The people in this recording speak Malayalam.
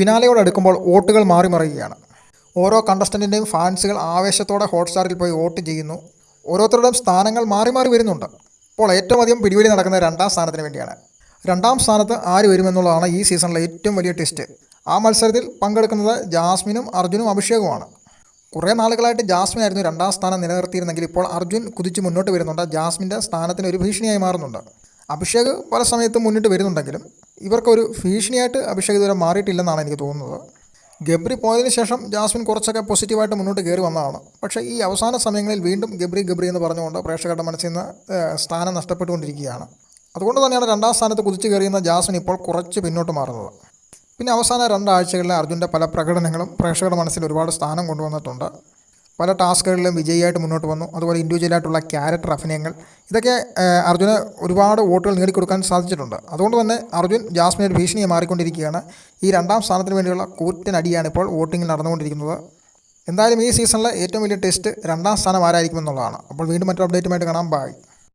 ഫിനാലയോട് അടുക്കുമ്പോൾ വോട്ടുകൾ മാറി മറിയുകയാണ്. ഓരോ കണ്ടസ്റ്റന്റിന്റെയും ഫാൻസുകൾ ആവേശത്തോടെ ഹോട്ട്സ്റ്റാറിൽ പോയി വോട്ട് ചെയ്യുന്നു. ഓരോരുത്തരുടെയും സ്ഥാനങ്ങൾ മാറി മാറി വരുന്നുണ്ട്. അപ്പോൾ ഏറ്റവും അധികം പിടിവലി നടക്കുന്ന രണ്ടാം സ്ഥാനത്തിന് വേണ്ടിയാണ്. രണ്ടാം സ്ഥാനത്ത് ആര് വരുമെന്നുള്ളതാണ് ഈ സീസണിലെ ഏറ്റവും വലിയ ട്വിസ്റ്റ് ആ മത്സരത്തിൽ പങ്കെടുക്കുന്നത് ജാസ്മിനും അർജുനും അഭിഷേകുമാണ്. കുറേ നാളുകളായിട്ട് ജാസ്മിൻ ആയിരുന്നു രണ്ടാം സ്ഥാനം നിലനിർത്തിയിരുന്നെങ്കിൽ ഇപ്പോൾ അർജുൻ കുതിച്ച് മുന്നോട്ട് വരുന്നുണ്ട്. ജാസ്മിന്റെ സ്ഥാനത്തിന് ഒരു ഭീഷണിയായി മാറുന്നുണ്ട്. അഭിഷേക് പല സമയത്തും മുന്നിട്ട് വരുന്നുണ്ടെങ്കിലും ഇവർക്കൊരു ഭീഷണിയായിട്ട് അഭിഷേക് ഇതുവരെ മാറിയിട്ടില്ലെന്നാണ് എനിക്ക് തോന്നുന്നത്. ഗബ്രി പോയതിന് ശേഷം ജാസ്മിൻ കുറച്ചൊക്കെ പോസിറ്റീവായിട്ട് മുന്നോട്ട് കയറി വന്നതാണ്. പക്ഷേ ഈ അവസാന സമയങ്ങളിൽ വീണ്ടും ഗബ്രി ഗബ്രി എന്ന് പറഞ്ഞുകൊണ്ട് പ്രേക്ഷകരുടെ മനസ്സിൽ നിന്ന് സ്ഥാനം നഷ്ടപ്പെട്ടുകൊണ്ടിരിക്കുകയാണ്. അതുകൊണ്ട് തന്നെയാണ് രണ്ടാം സ്ഥാനത്ത് കുതിച്ചു കയറിയുന്ന ജാസ്മിൻ ഇപ്പോൾ കുറച്ച് പിന്നോട്ട് മാറുന്നത്. പിന്നെ അവസാന രണ്ടാഴ്ചകളിലെ അർജുന്റെ പല പ്രകടനങ്ങളും പ്രേക്ഷകരുടെ മനസ്സിൽ ഒരുപാട് സ്ഥാനം കൊണ്ടുവന്നിട്ടുണ്ട്. പല ടാസ്കുകളിലും വിജയിയായിട്ട് മുന്നോട്ട് വന്നു. അതുപോലെ ഇൻഡിവിജ്വലായിട്ടുള്ള ക്യാരക്ടർ അഭിനയങ്ങൾ. ഇതൊക്കെ അർജുന് ഒരുപാട് വോട്ടുകൾ നേടിക്കൊടുക്കാൻ സാധിച്ചിട്ടുണ്ട്. അതുകൊണ്ട് തന്നെ അർജുൻ ജാസ്മിൻ ഒരു ഭീഷണിയെ മാറിക്കൊണ്ടിരിക്കുകയാണ്. ഈ രണ്ടാം സ്ഥാനത്തിന് വേണ്ടിയുള്ള കൂറ്റനടിയാണ് ഇപ്പോൾ വോട്ടിങ്ങിൽ നടന്നുകൊണ്ടിരിക്കുന്നത്. എന്തായാലും ഈ സീസണിലെ ഏറ്റവും വലിയ ടെസ്റ്റ് രണ്ടാം സ്ഥാനം ആരായിരിക്കും എന്നുള്ളതാണ് അപ്പോൾ വീണ്ടും മറ്റൊരു അപ്ഡേറ്റുമായിട്ട് കാണാം. ബൈ